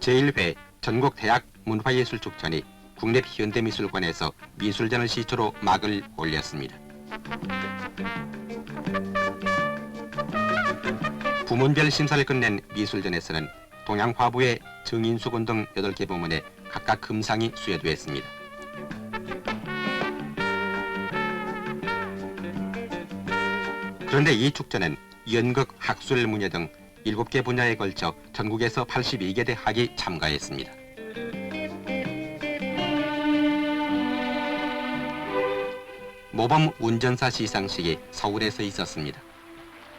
제1회 전국 대학 문화예술축전이 국립 현대미술관에서 미술전을 시초로 막을 올렸습니다. 부문별 심사를 끝낸 미술전에서는 동양화부의 정인수군 등 8개 부문에 각각 금상이 수여되었습니다. 그런데 이 축제는 연극, 학술, 문예 등 7개 분야에 걸쳐 전국에서 82개 대학이 참가했습니다. 모범 운전사 시상식이 서울에서 있었습니다.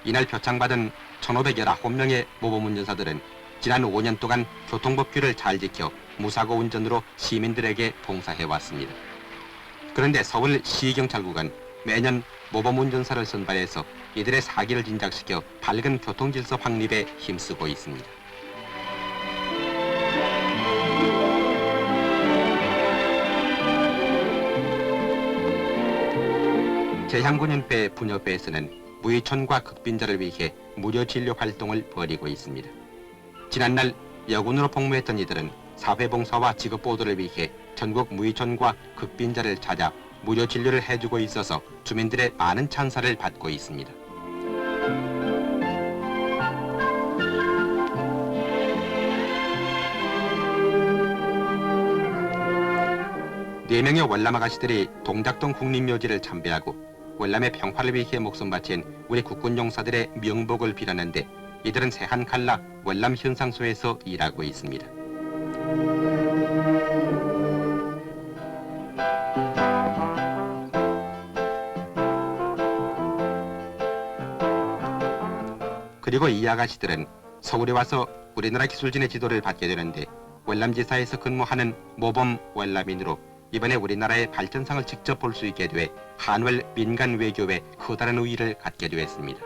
이날 표창받은 1,519명의 모범 운전사들은 지난 5년 동안 교통법규를 잘 지켜 무사고 운전으로 시민들에게 봉사해왔습니다. 그런데 서울 시경찰국은 매년 모범 운전사를 선발해서 이들의 사기를 진작시켜 밝은 교통질서 확립에 힘쓰고 있습니다. 제향군인회 분협회에서는 무의촌과 극빈자를 위해 무료 진료 활동을 벌이고 있습니다. 지난날 여군으로 복무했던 이들은 사회봉사와 직업보호를 위해 전국 무의촌과 극빈자를 찾아 무료 진료를 해주고 있어서 주민들의 많은 찬사를 받고 있습니다. 네 명의 월남 아가씨들이 동작동 국립묘지를 참배하고 월남의 평화를 위해 목숨 바친 우리 국군 용사들의 명복을 빌었는데 이들은 새한 칼라 월남 현상소에서 일하고 있습니다. 그리고 이 아가씨들은 서울에 와서 우리나라 기술진의 지도를 받게 되는데 월남지사에서 근무하는 모범 월남인으로 이번에 우리나라의 발전상을 직접 볼 수 있게 돼 한월 민간 외교에 커다란 우위를 갖게 되었습니다.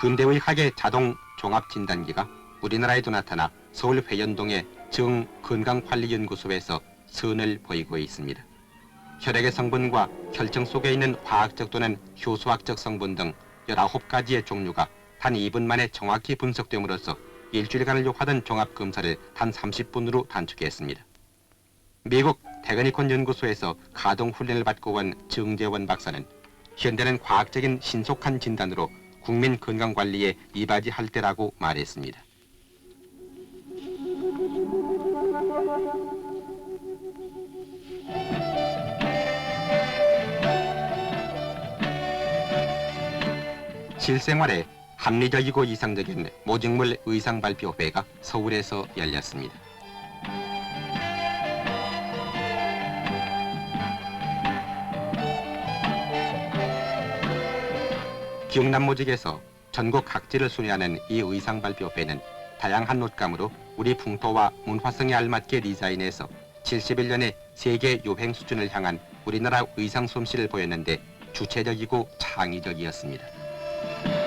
근대의 학의 자동 종합 진단기가 우리나라에도 나타나 서울 회연동의 정 건강관리연구소에서 선을 보이고 있습니다. 혈액의 성분과 혈청 속에 있는 화학적 또는 효소학적 성분 등 19가지의 종류가 단 2분 만에 정확히 분석됨으로써 일주일간을 요하던 종합 검사를 단 30분으로 단축했습니다. 미국 테크니콘 연구소에서 가동 훈련을 받고 온 정재원 박사는 현대는 과학적인 신속한 진단으로 국민 건강 관리에 이바지할 때라고 말했습니다. 실생활에 합리적이고 이상적인 모직물 의상 발표 회가 서울에서 열렸습니다. 기흥남모직에서 전국 각지를 순회하는 이 의상 발표회는 다양한 옷감으로 우리 풍토와 문화성에 알맞게 디자인해서 71년의 세계 유행 수준을 향한 우리나라 의상 솜씨를 보였는데 주체적이고 창의적이었습니다. Thank you.